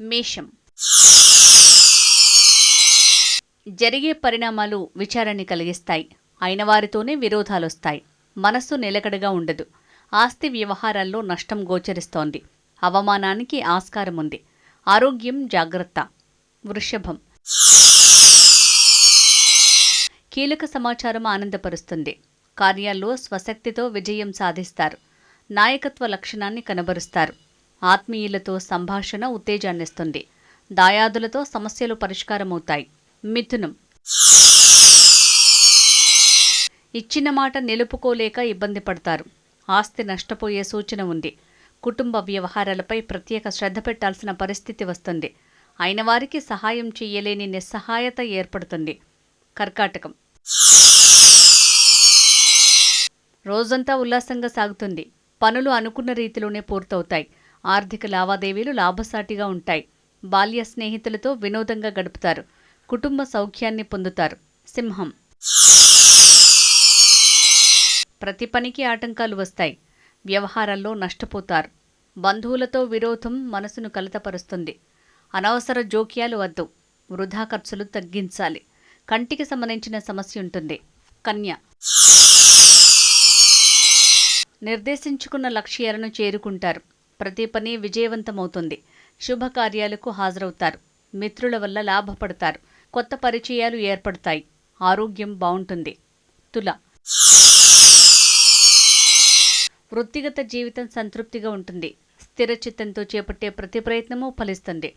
మేషం. జరిగే పరిణామాలు విచారాన్ని కలిగిస్తాయి. అయిన వారితోనే విరోధాలొస్తాయి. మనస్సు నిలకడగా ఉండదు. ఆస్తి వ్యవహారాల్లో నష్టం గోచరిస్తోంది. అవమానానికి ఆస్కారం ఉంది ఆరోగ్యం జాగ్రత్త. వృషభం. కీలక సమాచారం ఆనందపరుస్తుంది. కార్యాల్లో స్వశక్తితో విజయం సాధిస్తారు. నాయకత్వ లక్షణాన్ని కనబరుస్తారు. ఆత్మీయులతో సంభాషణ ఉత్తేజాన్నిస్తుంది. దాయాదులతో సమస్యలు పరిష్కారమవుతాయి. మిథునం. ఇచ్చిన మాట నిలుపుకోలేక ఇబ్బంది పడతారు. ఆస్తి నష్టపోయే సూచన ఉంది. కుటుంబ వ్యవహారాలపై ప్రత్యేక శ్రద్ధ పెట్టాల్సిన పరిస్థితి వస్తుంది. అయిన వారికి సహాయం చేయలేని నిస్సహాయత ఏర్పడుతుంది. కర్కాటకం. రోజంతా ఉల్లాసంగా సాగుతుంది. పనులు అనుకున్న రీతిలోనే పూర్తవుతాయి. ఆర్థిక లావాదేవీలు లాభసాటిగా ఉంటాయి. బాల్య స్నేహితులతో వినోదంగా గడుపుతారు. కుటుంబ సౌఖ్యాన్ని పొందుతారు. సింహం. ప్రతి పనికి ఆటంకాలు వస్తాయి. వ్యవహారాల్లో నష్టపోతారు. బంధువులతో విరోధం మనసును కలతపరుస్తుంది. అనవసర జోక్యాలు వద్దు. వృధా ఖర్చులు తగ్గించాలి. కంటికి సంబంధించిన సమస్య ఉంటుంది. కన్య. నిర్దేశించుకున్న లక్ష్యాలను చేరుకుంటారు. ప్రతి పని విజయవంతమవుతుంది. శుభకార్యాలకు హాజరవుతారు. మిత్రుల వల్ల లాభపడతారు. కొత్త పరిచయాలు ఏర్పడతాయి. ఆరోగ్యం బాగుంటుంది తుల వృత్తిగత జీవితం సంతృప్తిగా ఉంటుంది. స్థిరచిత్తంతో చేపట్టే ప్రతి ప్రయత్నము ఫలిస్తుంది.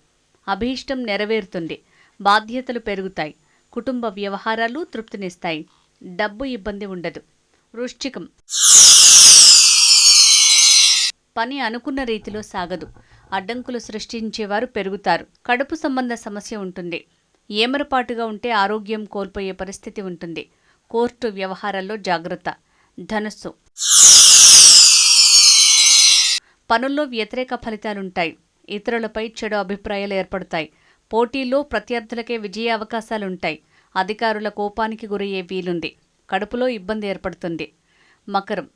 అభీష్టం నెరవేరుతుంది. బాధ్యతలు పెరుగుతాయి. కుటుంబ వ్యవహారాలు తృప్తినిస్తాయి. డబ్బు ఇబ్బంది ఉండదు. వృశ్చికం పని అనుకున్న రీతిలో సాగదు. అడ్డంకులు సృష్టించేవారు పెరుగుతారు. కడుపు సంబంధ సమస్య ఉంటుంది. ఏమరపాటుగా ఉంటే ఆరోగ్యం కోల్పోయే పరిస్థితి ఉంటుంది. కోర్టు వ్యవహారాల్లో జాగ్రత్త. ధనుస్సు. పనుల్లో వ్యతిరేక ఫలితాలుంటాయి. ఇతరులపై చెడు అభిప్రాయాలు ఏర్పడతాయి. పోటీల్లో ప్రత్యర్థులకే విజయ అవకాశాలుంటాయి. అధికారుల కోపానికి గురయ్యే వీలుంది. కడుపులో ఇబ్బంది ఏర్పడుతుంది. మకరం.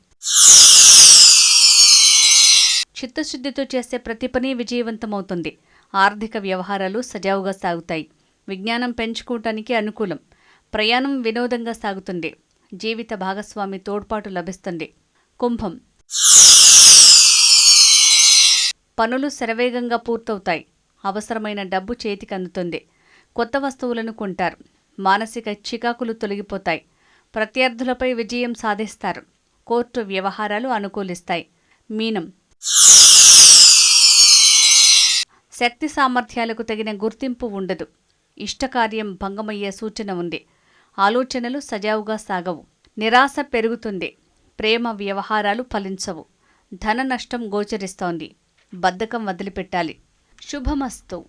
చిత్తశుద్ధితో చేసే ప్రతి పని విజయవంతమవుతుంది. ఆర్థిక వ్యవహారాలు సజావుగా సాగుతాయి. విజ్ఞానం పెంచుకోవటానికి అనుకూలం. ప్రయాణం వినోదంగా సాగుతుంది. జీవిత భాగస్వామి తోడ్పాటు లభిస్తుంది. కుంభం పనులు శరవేగంగా పూర్తవుతాయి. అవసరమైన డబ్బు చేతికి అందుతుంది. కొత్త వస్తువులను కొంటారు. మానసిక చికాకులు తొలగిపోతాయి. ప్రత్యర్థులపై విజయం సాధిస్తారు. కోర్టు వ్యవహారాలు అనుకూలిస్తాయి. మీనం శక్తి సామర్థ్యాలకు తగిన గుర్తింపు ఉండదు. ఇష్టకార్యం భంగమయ్యే సూచన ఉంది. ఆలోచనలు సజావుగా సాగవు. నిరాశ పెరుగుతుంది. ప్రేమ వ్యవహారాలు ఫలించవు. ధన నష్టం గోచరిస్తోంది. బద్ధకం వదిలిపెట్టాలి. శుభమస్తు.